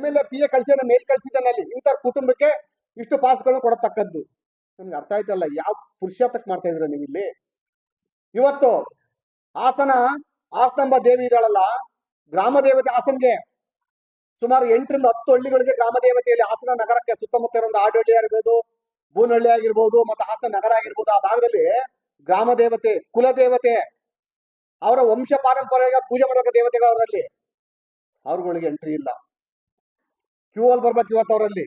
M L A P A ಕಳಿಸಿ mail ಕಳಿಸಿದ್ದಾನಲ್ಲಿ ಇಂಥ ಕುಟುಂಬಕ್ಕೆ ಇಷ್ಟು ಪಾಸ್ಗಳನ್ನು ಕೊಡತಕ್ಕದ್ದು. ನನ್ಗೆ ಅರ್ಥ ಆಯ್ತಲ್ಲ, ಯಾವ ಪುರುಷಾರ್ಥಕ್ಕೆ ಮಾಡ್ತಾ ಇದ್ರ ನೀವು ಇಲ್ಲಿ ಇವತ್ತು ಹಾಸನ ಹಾಸನಂಬ ದೇವಿ ಇದ್ದಾಳಲ್ಲ, ಗ್ರಾಮ ದೇವತೆ ಹಾಸನ್ಗೆ. ಸುಮಾರು ಎಂಟರಿಂದ ಹತ್ತು ಹಳ್ಳಿಗಳಿಗೆ ಗ್ರಾಮ ದೇವತೆಯಲ್ಲಿ ಹಾಸನ ನಗರಕ್ಕೆ ಸುತ್ತಮುತ್ತ ಇರೋ ಆಡಹಳ್ಳಿ ಆಗಿರ್ಬೋದು, ಬೂನಹಳ್ಳಿ ಆಗಿರ್ಬೋದು, ಮತ್ತೆ ಹಾಸನ ನಗರ ಆಗಿರ್ಬೋದು, ಆ ಭಾಗದಲ್ಲಿ ಗ್ರಾಮ ದೇವತೆ, ಕುಲ ದೇವತೆ, ಅವರ ವಂಶ ಪಾರಂಪರ್ಯ ಪೂಜೆ ಮಾಡೋ ದೇವತೆಗಳವರಲ್ಲಿ ಅವ್ರಗಳಿಗೆ ಎಂಟ್ರಿ ಇಲ್ಲ. ಕ್ಯೂ ಅಲ್ಲಿ ಬರ್ಬೇಕು ಇವತ್ತು ಅವರಲ್ಲಿ.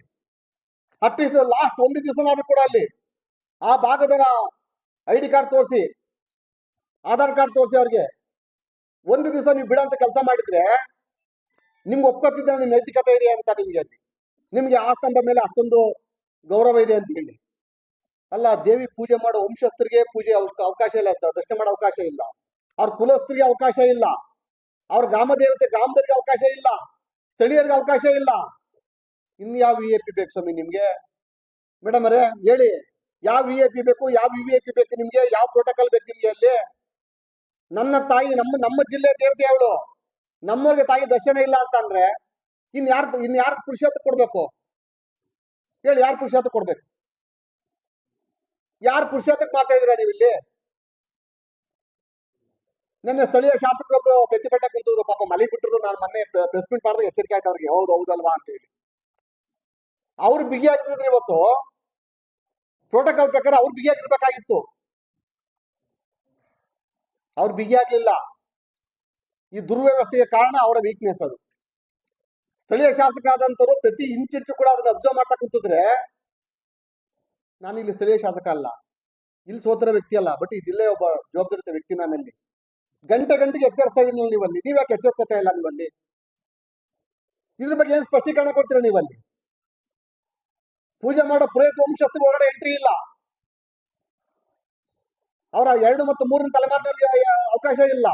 ಅಟ್ಲೀಸ್ಟ್ ಲಾಸ್ಟ್ ಒಂದು ದಿವಸನಾದ್ರೂ ಕೂಡ ಅಲ್ಲಿ. ಆ ಭಾಗದ ಐ ಡಿ ಕಾರ್ಡ್ ತೋರಿಸಿ, ಆಧಾರ್ ಕಾರ್ಡ್ ತೋರಿಸಿ ಅವ್ರಿಗೆ. ಒಂದು ದಿವಸ ನೀವು ಬಿಡೋಂಥ ಕೆಲಸ ಮಾಡಿದ್ರೆ, ನಿಮ್ಗೆ ಒಪ್ಕೊತಿದ್ರೆ ನಿಮ್ ನೈತಿಕತೆ ಇದೆ ಅಂತ ನಿಮಗೆ ಅಲ್ಲಿ. ನಿಮ್ಗೆ ಆ ಸ್ತಂಭ ಮೇಲೆ ಅಷ್ಟೊಂದು ಗೌರವ ಇದೆ ಅಂತ ಹೇಳಿ. ಅಲ್ಲ, ದೇವಿ ಪೂಜೆ ಮಾಡೋ ವಂಶಸ್ಥರಿಗೆ ಪೂಜೆ ಅವ್ಕ- ಅವಕಾಶ ಇಲ್ಲ ದರ್ಶನ ಮಾಡೋ ಅವಕಾಶ ಇಲ್ಲ. ಅವ್ರ ಕುಲಸ್ಥರಿಗೆ ಅವಕಾಶ ಇಲ್ಲ. ಅವ್ರ ಗ್ರಾಮ ದೇವತೆ ಗ್ರಾಮದವ್ರಿಗೆ ಅವಕಾಶ ಇಲ್ಲ. ಸ್ಥಳೀಯರಿಗೆ ಅವಕಾಶ ಇಲ್ಲ. ಇನ್ ಯಾವ ವಿ ಎ ಪಿ ಬೇಕು ಸ್ವಾಮಿ ನಿಮ್ಗೆ? ಮೇಡಮ್ ಅರೇ ಹೇಳಿ. ಯಾವ ವಿ ಎ ಪಿ ಬೇಕು, ಯಾವ ವಿ ಎ ಪಿ ಬೇಕು ನಿಮ್ಗೆ? ಯಾವ ಪ್ರೋಟೋಕಾಲ್ ಬೇಕು ನಿಮ್ಗೆ ಅಲ್ಲಿ? ನನ್ನ ತಾಯಿ, ನಮ್ಮ ನಮ್ಮ ಜಿಲ್ಲೆ ದೇವತೆ ಅವಳು. ನಮ್ಮವ್ರಿಗೆ ತಾಯಿ ದರ್ಶನ ಇಲ್ಲ ಅಂತ ಅಂದ್ರೆ ಇನ್ ಯಾರು ಇನ್ ಯಾರು ಪುರುಷಾರ್ಥ ಕೊಡ್ಬೇಕು? ಹೇಳಿ, ಯಾರು ಪುರುಷಾರ್ಥ ಕೊಡ್ಬೇಕು? ಯಾರು ಪುರುಷಾರ್ಥಕ್ಕೆ ಮಾಡ್ತಾ ಇದೀರಾ ನೀವು ಇಲ್ಲಿ ನನ್ನ ಸ್ಥಳೀಯ ಶಾಸಕರೊಬ್ರು ಪ್ರತಿಭಟನೆ ಕುಂತಿದ್ರು ಪಾಪ ಮಲಿ ಬಿಟ್ಟರು ನಾನು ಮೊನ್ನೆ ಪ್ರೆಸ್ ಮೀಟ್ ಎಚ್ಚರಿಕೆ ಆಯ್ತು ಅವ್ರಿಗೆ. ಹೌದು, ಹೌದಲ್ವಾ ಅಂತ ಹೇಳಿ. ಅವ್ರು ಬಿಗಿ ಇವತ್ತು ಪ್ರೋಟೋಕಾಲ್ ಪ್ರಕಾರ ಅವ್ರು ಬಿಗಿ ಆಗಿರ್ಬೇಕಾಗಿತ್ತು. ಅವ್ರು ಬಿಗಿ ಈ ದುರ್ವ್ಯವಸ್ಥೆಗೆ ಕಾರಣ ಅವರ ವೀಕ್ನೆಸ್ ಅದು. ಸ್ಥಳೀಯ ಶಾಸಕರಾದಂಥವ್ರು ಪ್ರತಿ ಇಂಚಿಂಚು ಕೂಡ ಅದನ್ನ ಅಬ್ಸರ್ವ್ ಮಾಡ್ತಾ ಕೂತಿದ್ರೆ ನಾನು ಇಲ್ಲಿ ಸ್ಥಳೀಯ ಶಾಸಕ ಅಲ್ಲ. ಇಲ್ಲಿ ಸೋತರ ವ್ಯಕ್ತಿ ಅಲ್ಲ. ಬಟ್ ಈ ಜಿಲ್ಲೆಯ ಒಬ್ಬ ಜವಾಬ್ದಾರಿತ ವ್ಯಕ್ತಿ ನಾನಲ್ಲಿ. ಗಂಟೆ ಗಂಟೆಗೆ ಎಚ್ಚರಿಸ್ತಾ ಇದೀನಿ ನೀವಲ್ಲಿ ನೀವ್ಯಾಕೆ ಎಚ್ಚರಿಸ್ತಾ ಇಲ್ಲ ನೀವಲ್ಲಿ ಇದ್ರ ಬಗ್ಗೆ ಏನ್ ಸ್ಪಷ್ಟೀಕರಣ ಕೊಡ್ತೀರಾ ನೀವಲ್ಲಿ ಪೂಜೆ ಮಾಡೋ ಪುರೋಹಿತ ವಂಶಸ್ಥರ ಒಳಗಡೆ ಎಂಟ್ರಿ ಇಲ್ಲ. ಅವರ ಎರಡು ಮತ್ತು ಮೂರನೇ ತಲೆಮಾರಿನವ್ರಿಗೆ ಅವಕಾಶ ಇಲ್ಲ.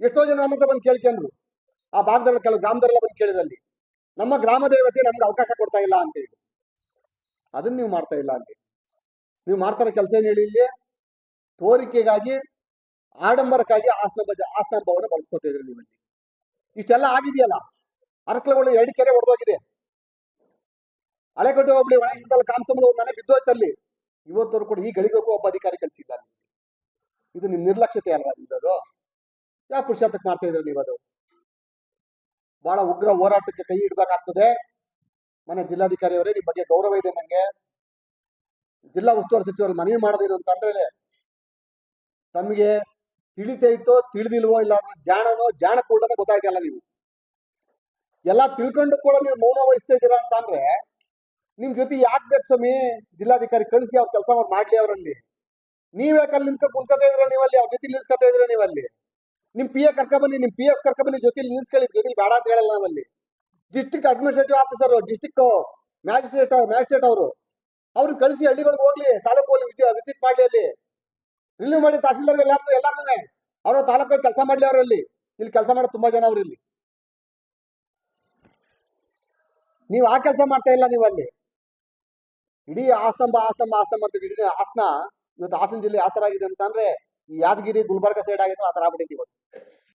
ಎಷ್ಟೋ ಜನ ನನ್ನ ಬಂದು ಕೇಳ್ಕೊಂಡ್ರು. ಆ ಭಾಗದಲ್ಲಿ ಕೆಲವು ಗ್ರಾಮದಲ್ಲ ಬಂದು ಕೇಳಿದಲ್ಲಿ ನಮ್ಮ ಗ್ರಾಮ ದೇವತೆ ನಮ್ಗೆ ಅವಕಾಶ ಕೊಡ್ತಾ ಇಲ್ಲ ಅಂತ ಹೇಳಿ. ಅದನ್ನ ನೀವು ಮಾಡ್ತಾ ಇಲ್ಲ ಅಂತ ನೀವು ಮಾಡ್ತಾರ ಕೆಲಸ ಏನು ಹೇಳಿ ಇಲ್ಲಿ? ತೋರಿಕೆಗಾಗಿ, ಆಡಂಬರಕ್ಕಾಗಿ ಆಸ್ತ ಆಸ್ತಂಭವನ್ನು ಬಳಸ್ಕೊತಾ ನೀವಲ್ಲಿ. ಇಷ್ಟೆಲ್ಲ ಆಗಿದೆಯಲ್ಲ. ಅರಕಲಗಳು ಎರಡು ಕೆರೆ ಹೊಡೆದೋಗಿದೆ ಹಳೆಕೋಟೆ ಹೋಬಳಿ ಒಳಗಿಂದಲ್ಲ ಕಾಮಸಂಬಳ ಒಂದು ಮನೆ ಬಿದ್ದೋಯ್ತಲ್ಲಿ ಇವತ್ತವರು ಕೂಡ ಈ ಗಳಿಗೆಗೂ ಒಬ್ಬ ಅಧಿಕಾರಿ ಕಳಿಸಿಲ್ಲ ಇದು ನಿಮ್ ನಿರ್ಲಕ್ಷ್ಯತೆ ಅಲ್ವಾ ನಿಮ್ದು ಯಾವ ಪುರುಷಾರ್ಥಕ್ಕೆ ಮಾಡ್ತಾ ಇದ್ರಿ ನೀವು ಅದು? ಬಹಳ ಉಗ್ರ ಹೋರಾಟಕ್ಕೆ ಕೈ ಇಡಬೇಕಾಗ್ತದೆ. ಮನೆ ಜಿಲ್ಲಾಧಿಕಾರಿಯವರೇ ನಿಮ್ ಬಗ್ಗೆ ಗೌರವ ಇದೆ ನಂಗೆ. ಜಿಲ್ಲಾ ಉಸ್ತುವಾರಿ ಸಚಿವರು ಮನವಿ ಮಾಡದಿರೋ ಅಂತ ಅಂದ್ರೆ ತಮಗೆ ತಿಳಿತೇ ಇತ್ತೋ, ತಿಳಿದಿಲ್ವೋ, ಇಲ್ಲ ಜಾಣನೋ ಜಾಣ ಕೂಡ ಗೊತ್ತಾಯ್ತಲ್ಲ ನೀವು. ಎಲ್ಲ ತಿಳ್ಕೊಂಡು ಕೂಡ ನೀವು ಮೌನ ವಹಿಸ್ತಾ ಇದ್ದೀರಾ ಅಂತ ಅಂದ್ರೆ ನಿಮ್ ಜೊತೆ ಯಾಕೆ ಬೇಕು ಸ್ವಾಮಿ? ಜಿಲ್ಲಾಧಿಕಾರಿ ಕಳಿಸಿ ಅವ್ರ ಕೆಲಸ ಅವ್ರು ಮಾಡ್ಲಿ ಅವರಲ್ಲಿ. ನೀವ್ಯಾಕೆ ಅಲ್ಲಿ ನಿಂತ್ಕೊಂಡು ಕುಂತದೇ ಇದ್ರ ನೀವಲ್ಲಿ ಅವ್ರ ಜೊತೆ ನಿಲ್ಸ್ಕೊತಾ ಇದ್ರ ನೀವಲ್ಲಿ ನಿಮ್ ಪಿ ಎ ಕರ್ಕ ಬನ್ನಿ, ನಿಮ್ ಪಿ ಎಸ್ ಕರ್ಕ ಬನ್ನಿ ನಿಲ್ಸ್ಕೊಳ್ಳಿ ಜೊತೆ ಬೇಡ ಅಂತ ಹೇಳಲ್ಲ ನಾವಲ್ಲಿ district administrative officer district magistrate magistrate ಅವರು ಅವ್ರಿಗೆ ಕಳಿಸಿ ಹಳ್ಳಿಗಳಿಗೆ ಹೋಗ್ಲಿ, ತಾಲೂಕು ವಿಸಿಟ್ ಮಾಡ್ಲಿ ಅಲ್ಲಿ. ರಿಲೀವ್ ಮಾಡಿ ತಹಸೀಲ್ದಾರ್ ಎಲ್ಲಾರು ಎಲ್ಲಾರು ಅವ್ರ ತಾಲೂಕು ಕೆಲಸ ಮಾಡ್ಲಿ ಅವರಲ್ಲಿ ಇಲ್ಲಿ ಕೆಲಸ ಮಾಡೋ ತುಂಬಾ ಜನ ಅವ್ರಲ್ಲಿ ನೀವು ಆ ಕೆಲಸ ಮಾಡ್ತಾ ಇಲ್ಲ ನೀವಲ್ಲಿ ಇಡೀ ಆಸ್ತಂಭ ಆಸ್ತಂಭ ಆಸ್ತಂಭ ಅಂತ ಇಡೀ ಹಾಸನ ಇವತ್ತು ಹಾಸನ ಜಿಲ್ಲೆ ಯಾವ ಆಗಿದೆ ಅಂತ ಅಂದ್ರೆ ಈ ಯಾದಗಿರಿ, ಗುಲ್ಬರ್ಗ ಸೈಡ್ ಆಗಿದೆ ಆ ತರ ಆಗ್ಬಿಟ್ಟಿತ್ತು ಇವತ್ತು.